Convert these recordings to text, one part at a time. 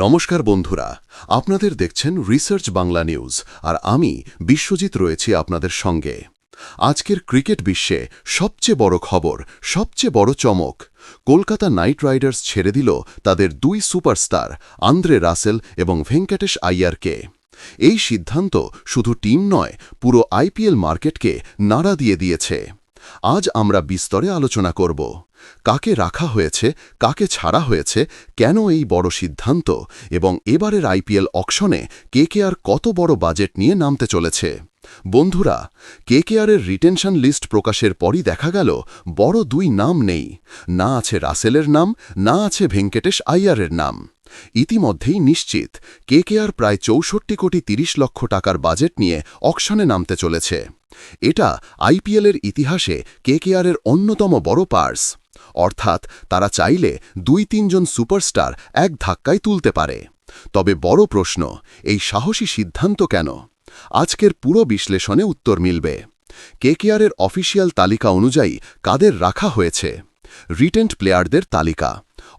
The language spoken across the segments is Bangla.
নমস্কার বন্ধুরা, আপনাদের দেখছেন রিসার্চ বাংলা নিউজ আর আমি বিশ্বজিৎ রয়েছি আপনাদের সঙ্গে। আজকের ক্রিকেট বিশ্বে সবচেয়ে বড় খবর, সবচেয়ে বড় চমক, কলকাতা নাইট রাইডার্স ছেড়ে দিল তাদের দুই সুপারস্টার, আন্দ্রে রাসেল এবং ভেঙ্কটেশ আইয়ারকে। এই সিদ্ধান্ত শুধু টিম নয়, পুরো আইপিএল মার্কেটকে নাড়া দিয়ে দিয়েছে। আজ আমরা বিস্তরে আলোচনা করব। কাকে রাখা হয়েছে, কাকে ছাড়া হয়েছে, কেন এই বড় সিদ্ধান্ত এবং এবারের আইপিএল অকশনে কেকেআর কত বড় বাজেট নিয়ে নামতে চলেছে। বন্ধুরা, কেকেআরের রিটেনশন লিস্ট প্রকাশের পরই দেখা গেল বড় দুই নাম নেই। না আছে রাসেলের নাম, না আছে ভেঙ্কটেশ আইয়ারের নাম। ইতিমধ্যেই নিশ্চিত, কেকেআর প্রায় চৌষট্টি কোটি তিরিশ লক্ষ টাকার বাজেট নিয়ে অকশনে নামতে চলেছে। এটা আইপিএলের ইতিহাসে কেকেআরের অন্যতম বড় পার্স। অর্থাৎ তারা চাইলে দুই তিনজন সুপারস্টার এক ধাক্কায় তুলতে পারে। তবে বড় প্রশ্ন, এই সাহসী সিদ্ধান্ত কেন? আজকের পুরো বিশ্লেষণে উত্তর মিলবে। কেকেআরের অফিসিয়াল তালিকা অনুযায়ী কাদের রাখা হয়েছে? রিটেন্ট প্লেয়ারদের তালিকা।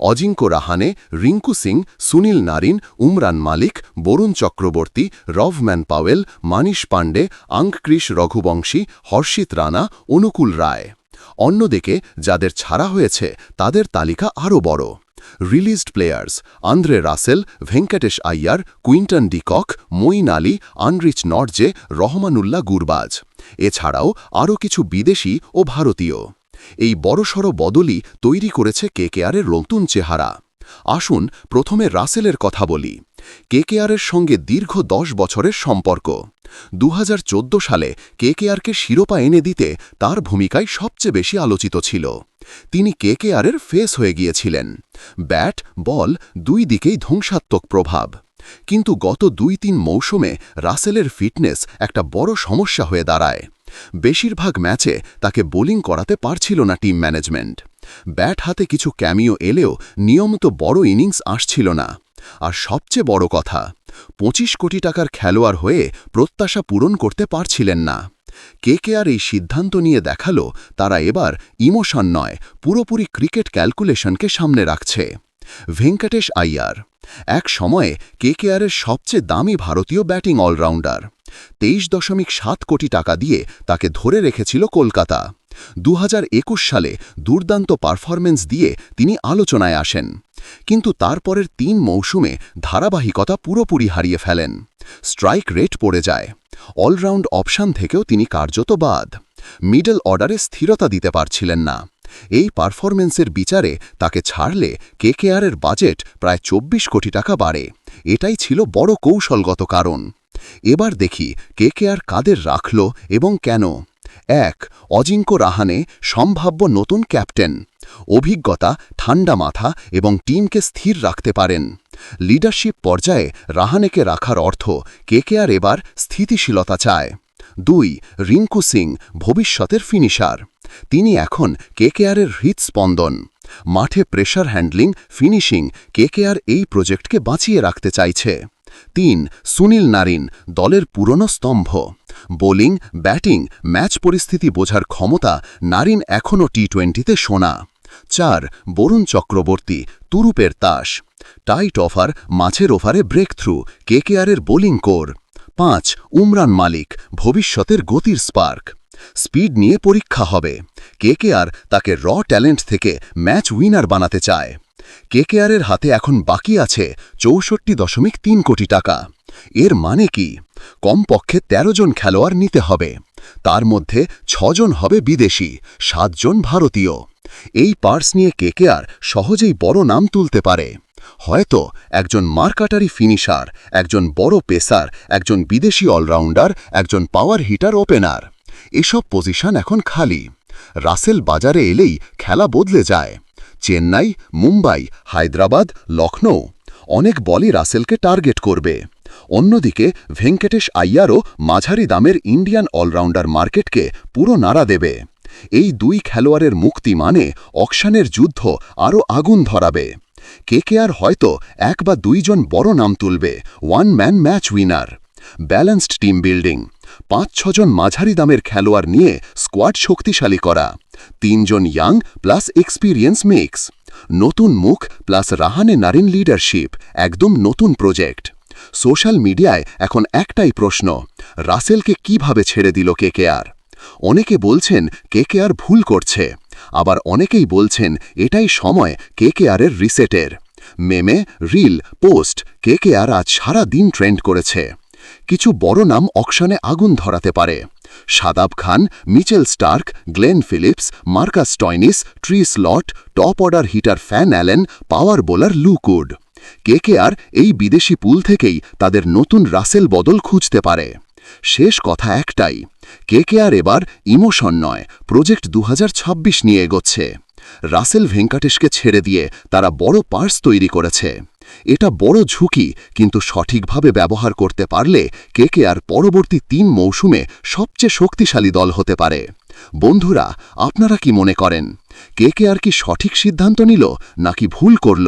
Ajinkya Rahane, Rinku Singh, Sunil Narine, Umran Malik, Varun Chakravarthy, Rovman Powell, Manish Pandey Angkrish Raghuvanshi, Harshit Rana, Anukul Roy. অন্যদিকে, যাদের ছাড়া হয়েছে, তাদের তালিকা আরও বড়। Released players, Andre Russell, Venkatesh Iyer, Quinton de Kock Moeen Ali, Anrich Nortje, Rahmanullah Gurbaz. এছাড়াও আরও কিছু বিদেশি ও ভারতীয়। এই বড়সড় বদলই তৈরি করেছে কেকেআরের নতুন চেহারা। আসুন প্রথমে রাসেলের কথা বলি। কেকেআরের সঙ্গে দীর্ঘ দশ বছরের সম্পর্ক। দুহাজার চোদ্দ সালে কেকেআরকে শিরোপা এনে দিতে তার ভূমিকায় সবচেয়ে বেশি আলোচিত ছিল। তিনি কেকেআরের ফেস হয়ে গিয়েছিলেন। ব্যাট, বল দুই দিকেই ধ্বংসাত্মক প্রভাব। কিন্তু গত দুই তিন মৌসুমে রাসেলের ফিটনেস একটা বড় সমস্যা হয়ে দাঁড়ায়। বেশিরভাগ ম্যাচে তাকে বোলিং করাতে পারছিল না টিম ম্যানেজমেন্ট। ব্যাট হাতে কিছু ক্যামিও এলেও নিয়মিত বড় ইনিংস আসছিল না। আর সবচেয়ে বড় কথা, পঁচিশ কোটি টাকার খেলোয়াড় হয়ে প্রত্যাশা পূরণ করতে পারছিলেন না। কেকেআর এই সিদ্ধান্ত নিয়ে দেখাল, তারা এবার ইমোশন নয়, পুরোপুরি ক্রিকেট ক্যালকুলেশনকে সামনে রাখছে। ভেঙ্কটেশ আইয়ার, এক সময়ে কেকেআরের সবচেয়ে দামি ভারতীয় ব্যাটিং অলরাউন্ডার। তেইশ দশমিক সাত কোটি টাকা দিয়ে তাকে ধরে রেখেছিল কলকাতা। দু হাজার একুশ সালে দুর্দান্ত পারফরমেন্স দিয়ে তিনি আলোচনায় আসেন। কিন্তু তারপরের তিন মৌসুমে ধারাবাহিকতা পুরোপুরি হারিয়ে ফেলেন। স্ট্রাইক রেট পড়ে যায়। অলরাউন্ড অপশান থেকেও তিনি কার্যত বাদ। মিডল অর্ডারে স্থিরতা দিতে পারছিলেন না। এই পারফরমেন্সের বিচারে তাকে ছাড়লে কেকেআরের বাজেট প্রায় ২৪ কোটি টাকা বাড়ে। এটাই ছিল বড় কৌশলগত কারণ। এবার দেখি কেকেআর কাদের রাখল এবং কেন। এক, অজিঙ্ক রাহানে সম্ভাব্য নতুন ক্যাপ্টেন। অভিজ্ঞতা, ঠান্ডা মাথা এবং টিমকে স্থির রাখতে পারেন। লিডারশিপ পর্যায়ে রাহানেকে রাখার অর্থ কেকেআর এবার স্থিতিশীলতা চায়। দুই, রিঙ্কু সিং ভবিষ্যতের ফিনিশার। তিনি এখন কেকেআরের হৃৎস্পন্দন মাঠে প্রেশার হ্যান্ডলিং, ফিনিশিং কেকেআর এই প্রজেক্টকে বাঁচিয়ে রাখতে চাইছে। তিন, সুনীল নারিন, দলের পুরনো স্তম্ভ। বোলিং, ব্যাটিং, ম্যাচ পরিস্থিতি বোঝার ক্ষমতা নারিন এখনও টি টোয়েন্টিতে শোনা চার, বরুণ চক্রবর্তী, তুরুপের তাস। টাইট অফার মাছের ওভারে ব্রেক থ্রু কেকেআরের বোলিং কোর। পাঁচ, উমরান মালিক, ভবিষ্যতের গতির স্পার্ক। স্পিড নিয়ে পরীক্ষা হবে। কেকেআর তাকে র ট্যালেন্ট থেকে ম্যাচ উইনার বানাতে চায়। কেকেআরের হাতে এখন বাকি আছে চৌষট্টি দশমিক তিন কোটি টাকা। এর মানে কি? কমপক্ষে ১৩ জন খেলোয়াড় নিতে হবে। তার মধ্যে ছজন হবে বিদেশি, সাতজন ভারতীয়। এই পার্স নিয়ে কেকেআর সহজেই বড় নাম তুলতে পারে। হয়তো একজন মার্কাটারি ফিনিশার, একজন বড় পেসার, একজন বিদেশি অলরাউন্ডার, একজন পাওয়ার হিটার ওপেনার। এসব পজিশন এখন খালি। রাসেল বাজারে এলেই খেলা বদলে যায়। চেন্নাই, মুম্বাই, হায়দ্রাবাদ, লখনৌ। অনেক বলই রাসেলকে টার্গেট করবে। অন্যদিকে, ভেঙ্কটেশ আইয়ারও মাঝারি দামের ইন্ডিয়ান অলরাউন্ডার মার্কেটকে পুরো নাড়া দেবে। এই দুই খেলোয়াড়ের মুক্তি মানে অকশানের যুদ্ধ আরও আগুন ধরাবে। কেকেআর হয়তো এক বা দুইজন বড় নাম তুলবে, one man match winner. Balanced team building, পাঁচ ছজন মাঝারি দামের খেলোয়াড় নিয়ে স্কোয়াড শক্তিশালী করা। তিনজন ইয়াং প্লাস এক্সপিরিয়েন্স মিক্স। নতুন মুখ প্লাস রাহানে নারীন লিডারশিপ, একদম নতুন প্রজেক্ট। সোশ্যাল মিডিয়ায় এখন একটাই প্রশ্ন, রাসেলকে কীভাবে ছেড়ে দিল কেকেআর? অনেকে বলছেন কেকেআর ভুল করছে, আবার অনেকেই বলছেন এটাই সময় কেকেআরের রিসেটের। মেমে, রিল, পোস্ট, কেকেআর আজ সারা দিন ট্রেন্ড করেছে। কিছু বড় নাম অকশনে আগুন ধরাতে পারে। Shadab Khan, Mitchell Starc, Glenn Phillips, Marcus Stoinis tree slot top order hitter Finn Allen, power bowler লুকুড KKR এই বিদেশি পুল থেকেই তাদের নতুন রাসেল বদল খুঁজতে পারে। শেষ কথা একটাই কেকেআর এবার ইমোশন নয়, প্রজেক্ট দু হাজার ছাব্বিশ নিয়ে এগোচ্ছে। রাসেল ভেঙ্কাটেশকে ছেড়ে দিয়ে তারা বড় পার্স তৈরি করেছে। এটা বড় ঝুঁকি, কিন্তু সঠিকভাবে ব্যবহার করতে পারলে কেকেআর পরবর্তী তিন মৌসুমে সবচেয়ে শক্তিশালী দল হতে পারে। বন্ধুরা, আপনারা কি মনে করেন? কেকেআর কি সঠিক সিদ্ধান্ত নিল, নাকি ভুল করল?